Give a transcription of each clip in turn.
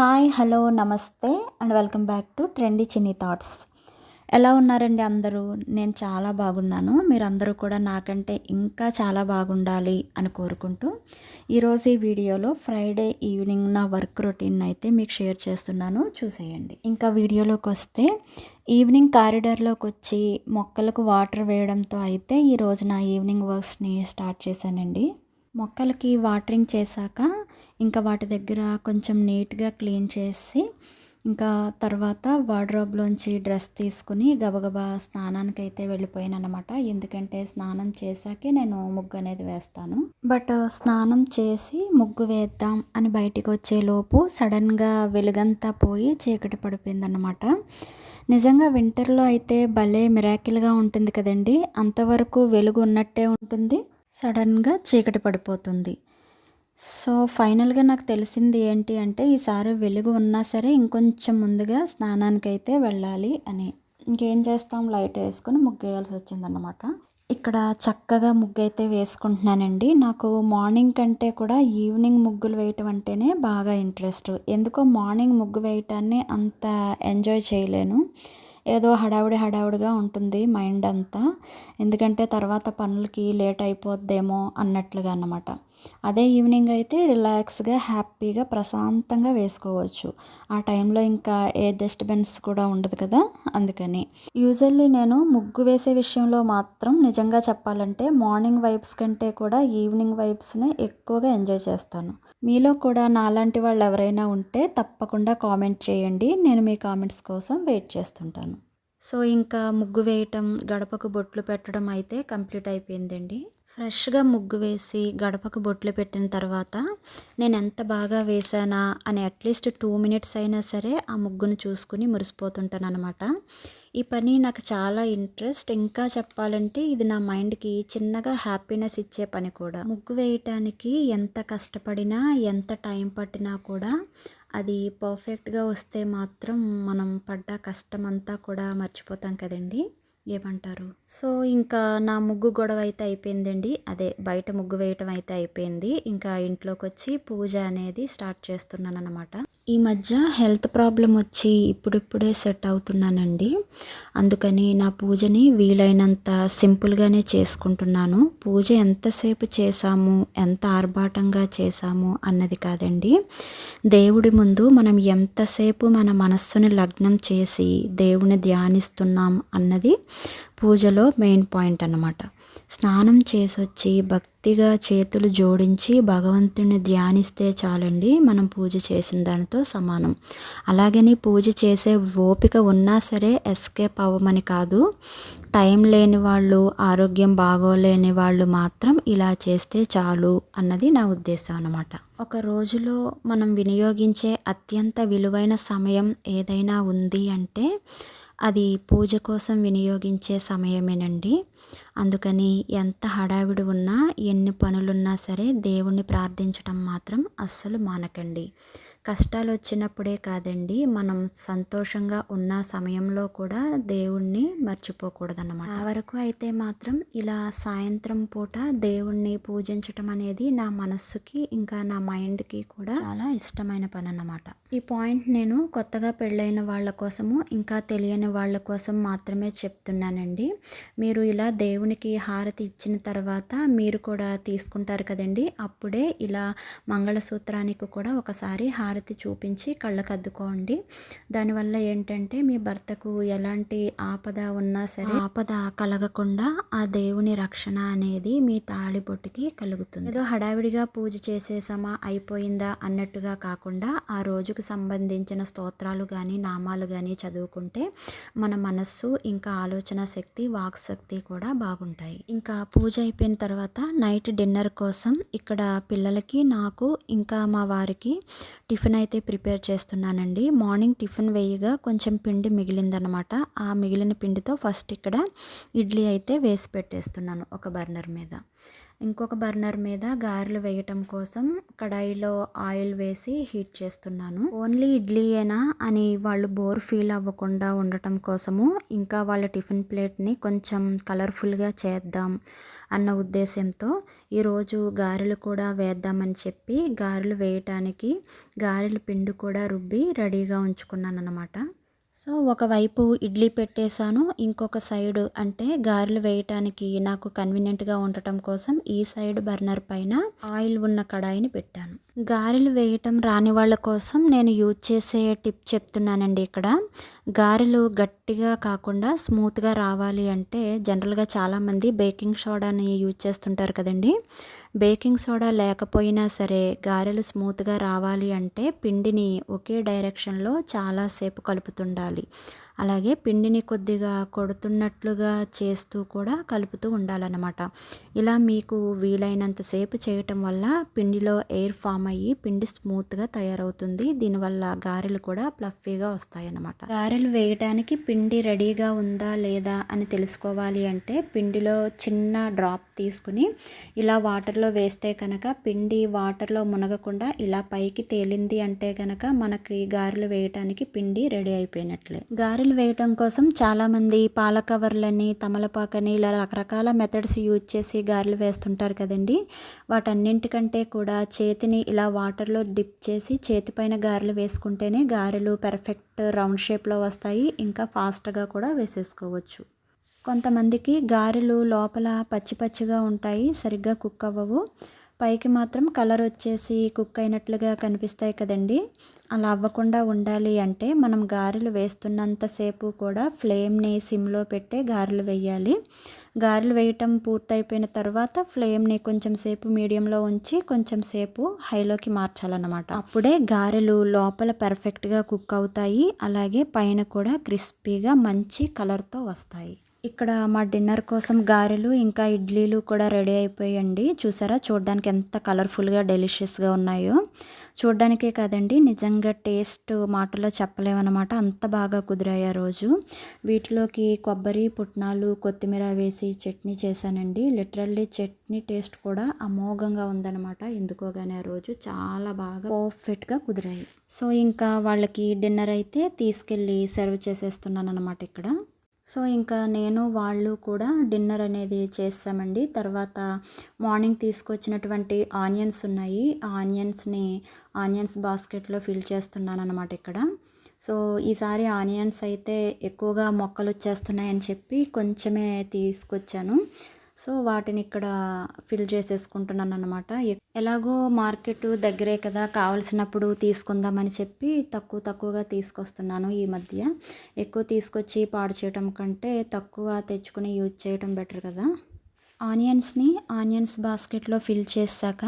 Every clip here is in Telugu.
హాయ్ హలో నమస్తే and welcome back to trendy Chinni thoughts. ఎలా ఉన్నారండి అందరూ? నేను చాలా బాగున్నాను. మీరందరూ కూడా నాకంటే ఇంకా చాలా బాగుండాలి అని కోరుకుంటూ ఈరోజు ఈ వీడియోలో ఫ్రైడే ఈవినింగ్ నా వర్క్ రొటీన్ అయితే మీకు షేర్ చేస్తున్నాను. చూసేయండి. ఇంకా వీడియోలోకి వస్తే ఈవినింగ్ కారిడార్లోకి వచ్చి మొక్కలకు వాటర్ వేయడంతో అయితే ఈరోజు నా ఈవినింగ్ వర్క్స్ని స్టార్ట్ చేశానండి. మొక్కలకి వాటరింగ్ చేశాక ఇంకా వాటి దగ్గర కొంచెం నీట్గా క్లీన్ చేసి ఇంకా తర్వాత వార్డ్రోబ్లోంచి డ్రెస్ తీసుకుని గబగబా స్నానానికి అయితే వెళ్ళిపోయాను అనమాట ఎందుకంటే స్నానం చేశాకే నేను ముగ్గు అనేది వేస్తాను. బట్ స్నానం చేసి ముగ్గు వేద్దాం అని బయటికి వచ్చేలోపు సడన్గా వెలుగంతా పోయి చీకటి పడిపోయిందనమాట నిజంగా వింటర్లో అయితే భలే మిరాకిల్గా ఉంటుంది కదండి. అంతవరకు వెలుగు ఉన్నట్టే ఉంటుంది. సడన్గా చీకటి పడిపోతుంది. సో ఫైనల్గా నాకు తెలిసింది ఏంటి అంటే ఈసారి వెలుగు ఉన్నా సరే ఇంకొంచెం ముందుగా స్నానానికి అయితే వెళ్ళాలి అని. ఇంకేం చేస్తాం? లైట్ వేసుకొని ముగ్గు వేయాల్సి వచ్చిందన్నమాట. ఇక్కడ చక్కగా ముగ్గు అయితే వేసుకుంటున్నానండి. నాకు మార్నింగ్ కంటే కూడా ఈవినింగ్ ముగ్గులు వేయటం అంటేనే బాగా ఇంట్రెస్ట్. ఎందుకో మార్నింగ్ ముగ్గు వేయటాన్ని అంత ఎంజాయ్ చేయలేను. ఏదో హడావుడి హడావుడిగా ఉంటుంది మైండ్ అంతా. ఎందుకంటే తర్వాత పనులకి లేట్ అయిపోద్దేమో అన్నట్లుగా అన్నమాట. అదే ఈవినింగ్ అయితే రిలాక్స్గా హ్యాపీగా ప్రశాంతంగా వేసుకోవచ్చు. ఆ టైంలో ఇంకా ఏ డిస్టర్బెన్స్ కూడా ఉండదు కదా అందుకని. యూజువల్లీ నేను ముగ్గు వేసే విషయంలో మాత్రం నిజంగా చెప్పాలంటే మార్నింగ్ వైబ్స్ కంటే కూడా ఈవినింగ్ వైబ్స్ని ఎక్కువగా ఎంజాయ్ చేస్తాను. మీలో కూడా నాలాంటి వాళ్ళు ఎవరైనా ఉంటే తప్పకుండా కామెంట్ చేయండి. నేను మీ కామెంట్స్ కోసం వెయిట్ చేస్తుంటాను. సో ఇంకా ముగ్గు వేయటం గడపకు బొట్లు పెట్టడం అయితే కంప్లీట్ అయిపోయిందండి. ఫ్రెష్గా ముగ్గు వేసి గడపకు బొట్లు పెట్టిన తర్వాత నేను ఎంత బాగా వేసానా అని అట్లీస్ట్ టూ మినిట్స్ అయినా సరే ఆ ముగ్గును చూసుకుని మురిసిపోతుంటాను అనమాట ఈ పని నాకు చాలా ఇంట్రెస్ట్. ఇంకా చెప్పాలంటే ఇది నా మైండ్కి చిన్నగా హ్యాపీనెస్ ఇచ్చే పని కూడా. ముగ్గు వేయటానికి ఎంత కష్టపడినా ఎంత టైం పట్టినా కూడా అది పర్ఫెక్ట్గా వస్తే మాత్రం మనం పడ్డ కష్టం అంతా కూడా మర్చిపోతాం కదండి. ఏమంటారు? సో ఇంకా నా ముగ్గు గొడవ అయితే అయిపోయిందండి. అదే బయట ముగ్గు వేయటం అయితే అయిపోయింది. ఇంకా ఇంట్లోకి వచ్చి పూజ అనేది స్టార్ట్ చేస్తున్నాను అనమాట ఈ మధ్య హెల్త్ ప్రాబ్లం వచ్చి ఇప్పుడిప్పుడే సెట్ అవుతున్నానండి. అందుకని నా పూజని వీలైనంత సింపుల్గానే చేసుకుంటున్నాను. పూజ ఎంతసేపు చేశాము ఎంత ఆర్భాటంగా చేశాము అన్నది కాదండి. దేవుడి ముందు మనం ఎంతసేపు మన మనస్సుని లగ్నం చేసి దేవుని ధ్యానిస్తున్నాం అన్నది పూజలో మెయిన్ పాయింట్ అన్నమాట. స్నానం చేసొచ్చి భక్తిగా చేతులు జోడించి భగవంతుని ధ్యానిస్తే చాలండి మనం పూజ చేసిన దానితో సమానం. అలాగని పూజ చేసే ఓపిక ఉన్నా సరే ఎస్కేప్ అవ్వమని కాదు టైం లేని వాళ్ళు ఆరోగ్యం బాగోలేని వాళ్ళు మాత్రం ఇలా చేస్తే చాలు అన్నది నా ఉద్దేశం అన్నమాట. ఒక రోజులో మనం వినియోగించే అత్యంత విలువైన సమయం ఏదైనా ఉంది అంటే అది పూజ కోసం వినియోగించే సమయమేనండి. అందుకని ఎంత హడావిడి ఉన్నా ఎన్ని పనులున్నా సరే దేవుణ్ణి ప్రార్థించటం మాత్రం అస్సలు మానకండి. కష్టాలు వచ్చినప్పుడే కాదండి మనం సంతోషంగా ఉన్న సమయంలో కూడా దేవుణ్ణి మర్చిపోకూడదన్నమాట. ఆ వరకు అయితే మాత్రం ఇలా సాయంత్రం పూట దేవుణ్ణి పూజించటం అనేది నా మనస్సుకి ఇంకా నా మైండ్కి కూడా చాలా ఇష్టమైన పని అన్నమాట ఈ పాయింట్ నేను కొత్తగా పెళ్ళైన వాళ్ళ కోసము ఇంకా తెలియని వాళ్ళ కోసం మాత్రమే చెప్తున్నానండి. మీరు ఇలా దేవునికి హారతి ఇచ్చిన తర్వాత మీరు కూడా తీసుకుంటారు కదండి. అప్పుడే ఇలా మంగళసూత్రానికి కూడా ఒకసారి హారతి చూపించి కళ్ళకు అద్దుకోండి దానివల్ల ఏంటంటే మీ భర్తకు ఎలాంటి ఆపద ఉన్నా సరే ఆపద కలగకుండా ఆ దేవుని రక్షణ అనేది మీ తాళిబొట్టుకి కలుగుతుంది. ఏదో హడావిడిగా పూజ చేసేసామా అయిపోయిందా అన్నట్టుగా కాకుండా ఆ రోజుకు సంబంధించిన స్తోత్రాలు కానీ నామాలు కానీ చదువుకుంటే మన మనస్సు ఇంకా ఆలోచన శక్తి వాక్శక్తి కూడా బాగా బాగుంటాయి. ఇంకా పూజ అయిపోయిన తర్వాత నైట్ డిన్నర్ కోసం ఇక్కడ పిల్లలకి నాకు ఇంకా మా వారికి టిఫిన్ అయితే ప్రిపేర్ చేస్తున్నానండి. మార్నింగ్ టిఫిన్ వేయగా కొంచెం పిండి మిగిలిందనమాట. ఆ మిగిలిన పిండితో ఫస్ట్ ఇక్కడ ఇడ్లీ అయితే వేసి పెట్టేస్తున్నాను ఒక బర్నర్ మీద. ఇంకొక బర్నర్ మీద గారెలు వేయటం కోసం కడాయిలో ఆయిల్ వేసి హీట్ చేస్తున్నాను. ఓన్లీ ఇడ్లీయేనా అని వాళ్ళు బోర్ ఫీల్ అవ్వకుండా ఉండటం కోసము ఇంకా వాళ్ళ టిఫిన్ ప్లేట్ని కొంచెం కలర్ఫుల్గా చేద్దాం అన్న ఉద్దేశంతో ఈరోజు గారెలు కూడా వేద్దామని చెప్పి గారెలు వేయటానికి గారెలు పిండి కూడా రుబ్బి రెడీగా ఉంచుకున్నాను అనమాట సో ఒకవైపు ఇడ్లీ పెట్టేశాను ఇంకొక సైడ్ అంటే గారెలు వేయటానికి నాకు కన్వీనియంట్గా ఉండటం కోసం ఈ సైడ్ బర్నర్ పైన ఆయిల్ ఉన్న కడాయిని పెట్టాను. గారెలు వేయటం రాని వాళ్ళ కోసం నేను యూజ్ చేసే టిప్ చెప్తున్నానండి ఇక్కడ. గారెలు గట్టిగా కాకుండా స్మూత్గా రావాలి అంటే జనరల్గా చాలామంది బేకింగ్ సోడాని యూజ్ చేస్తుంటారు కదండి. బేకింగ్ సోడా లేకపోయినా సరే గారెలు స్మూత్గా రావాలి అంటే పిండిని ఒకే డైరెక్షన్లో చాలాసేపు కలుపుతుండాలి. అలాగే పిండిని కొద్దిగా కొడుతున్నట్లుగా చేస్తూ కూడా కలుపుతూ ఉండాలన్నమాట. ఇలా మీకు వీలైనంతసేపు చేయటం వల్ల పిండిలో ఎయిర్ ఫామ్ అయ్యి పిండి స్మూత్గా తయారవుతుంది. దీనివల్ల గారెలు కూడా ప్లఫీగా వస్తాయన్నమాట. గారెలు వేయడానికి పిండి రెడీగా ఉందా లేదా అని తెలుసుకోవాలి అంటే పిండిలో చిన్న డ్రాప్ తీసుకుని ఇలా వాటర్లో వేస్తే కనుక పిండి వాటర్లో మునగకుండా ఇలా పైకి తేలింది అంటే కనుక మనకి గారెలు వేయటానికి పిండి రెడీ అయిపోయినట్లే. గారెలు గారెలు వేయటం కోసం చాలామంది పాల కవర్లని తమలపాకని ఇలా రకరకాల మెథడ్స్ యూజ్ చేసి గారెలు వేస్తుంటారు కదండి. వాటన్నింటికంటే కూడా చేతిని ఇలా వాటర్లో డిప్ చేసి చేతిపైన గారెలు వేసుకుంటేనే గారెలు పెర్ఫెక్ట్ రౌండ్ షేప్లో వస్తాయి. ఇంకా ఫాస్ట్గా కూడా వేసేసుకోవచ్చు. కొంతమందికి గారెలు లోపల పచ్చి పచ్చిగా ఉంటాయి సరిగ్గా కుక్ అవ్వవు. పైకి మాత్రం కలర్ వచ్చేసి కుక్ అయినట్లుగా కనిపిస్తాయి కదండి. అలా అవ్వకుండా ఉండాలి అంటే మనం గారెలు వేస్తున్నంతసేపు కూడా ఫ్లేమ్ని సిమ్లో పెట్టే గారెలు వేయాలి. గారెలు వేయటం పూర్తయిపోయిన తర్వాత ఫ్లేమ్ని కొంచెం సేపు మీడియంలో ఉంచి కొంచెం సేపు హైలోకి మార్చాలన్నమాట. అప్పుడే గారెలు లోపల పర్ఫెక్ట్గా కుక్ అవుతాయి. అలాగే పైన కూడా క్రిస్పీగా మంచి కలర్తో వస్తాయి. ఇక్కడ మా డిన్నర్ కోసం గారెలు ఇంకా ఇడ్లీలు కూడా రెడీ అయిపోయాయండి చూసారా? చూడడానికి ఎంత కలర్ఫుల్గా డెలిషియస్గా ఉన్నాయో. చూడడానికే కాదండి నిజంగా టేస్ట్ మాటలో చెప్పలేమన్నమాట. అంత బాగా కుదిరాయి ఆ రోజు. వీటిలోకి కొబ్బరి పుట్నాలు కొత్తిమీర వేసి చట్నీ చేశానండి. లిటరల్లీ చట్నీ టేస్ట్ కూడా అమోఘంగా ఉందన్నమాట. ఎందుకోగానే ఆ రోజు చాలా బాగా పర్ఫెక్ట్గా కుదిరాయి. సో ఇంకా వాళ్ళకి డిన్నర్ అయితే తీసుకెళ్ళి సర్వ్ చేసేస్తున్నాను అనమాట ఇక్కడ. సో ఇంకా నేను వాళ్ళు కూడా డిన్నర్ అనేది చేస్తామండి. తర్వాత మార్నింగ్ తీసుకొచ్చినటువంటి ఆనియన్స్ ఉన్నాయి. ఆనియన్స్ని ఆనియన్స్ బాస్కెట్లో ఫిల్ చేస్తున్నాను అనమాట ఇక్కడ. సో ఈసారి ఆనియన్స్ అయితే ఎక్కువగా మొక్కలు వచ్చేస్తున్నాయని చెప్పి కొంచెమే తీసుకొచ్చాను. సో వాటిని ఇక్కడ ఫిల్ చేసేసుకుంటున్నాను అనమాట ఎలాగో మార్కెట్ దగ్గరే కదా కావలసినప్పుడు తీసుకుందామని చెప్పి తక్కువ తక్కువగా తీసుకొస్తున్నాను ఈ మధ్య. ఎక్కువ తీసుకొచ్చి పాడు చేయటం కంటే తక్కువ తెచ్చుకుని యూజ్ చేయటం బెటర్ కదా. ఆనియన్స్ని ఆనియన్స్ బాస్కెట్లో ఫిల్ చేశాక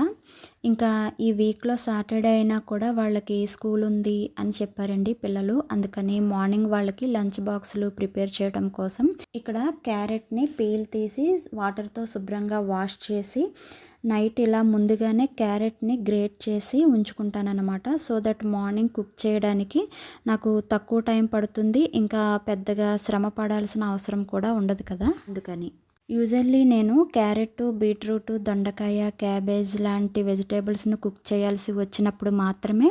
ఇంకా ఈ వీక్లో సాటర్డే అయినా కూడా వాళ్ళకి స్కూల్ ఉంది అని చెప్పారండి పిల్లలు. అందుకని మార్నింగ్ వాళ్ళకి లంచ్ బాక్సులు ప్రిపేర్ చేయడం కోసం ఇక్కడ క్యారెట్ని పీల్ తీసి వాటర్తో శుభ్రంగా వాష్ చేసి నైట్ ఇలా ముందుగానే క్యారెట్ని గ్రేట్ చేసి ఉంచుకుంటానన్నమాట. సో దట్ మార్నింగ్ కుక్ చేయడానికి నాకు తక్కువ టైం పడుతుంది. ఇంకా పెద్దగా శ్రమ పడాల్సిన అవసరం కూడా ఉండదు కదా. అందుకని యూజువల్లీ నేను క్యారెట్ బీట్రూట్ దొండకాయ క్యాబేజ్ లాంటి వెజిటేబుల్స్ను కుక్ చేయాల్సి వచ్చినప్పుడు మాత్రమే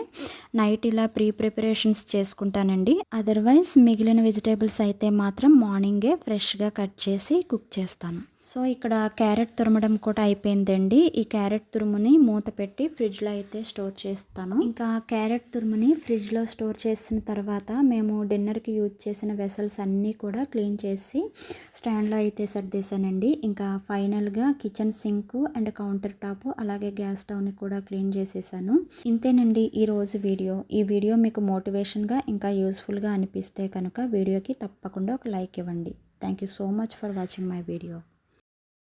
నైట్ ఇలా ప్రీ ప్రిపరేషన్స్ చేసుకుంటానండి. అదర్వైజ్ మిగిలిన వెజిటేబుల్స్ అయితే మాత్రం మార్నింగే ఫ్రెష్గా కట్ చేసి కుక్ చేస్తాను. సో ఇక్కడ క్యారెట్ తురమడం కూడా అయిపోయిందండి. ఈ క్యారెట్ తురుముని మూత పెట్టి ఫ్రిడ్జ్లో అయితే స్టోర్ చేస్తాను. ఇంకా క్యారెట్ తురుముని ఫ్రిడ్జ్లో స్టోర్ చేసిన తర్వాత మేము డిన్నర్కి యూజ్ చేసిన వెసల్స్ అన్నీ కూడా క్లీన్ చేసి స్టాండ్లో అయితే సర్దేశానండి. ఇంకా ఫైనల్గా kitchen sink and counter top అలాగే గ్యాస్ స్టవ్ని కూడా క్లీన్ చేసేసాను. ఇంతేనండి ఈ రోజు వీడియో. ఈ వీడియో మీకు మోటివేషన్గా ఇంకా యూస్ఫుల్గా అనిపిస్తే కనుక వీడియోకి తప్పకుండా ఒక లైక్ ఇవ్వండి. Thank you so much for watching my video.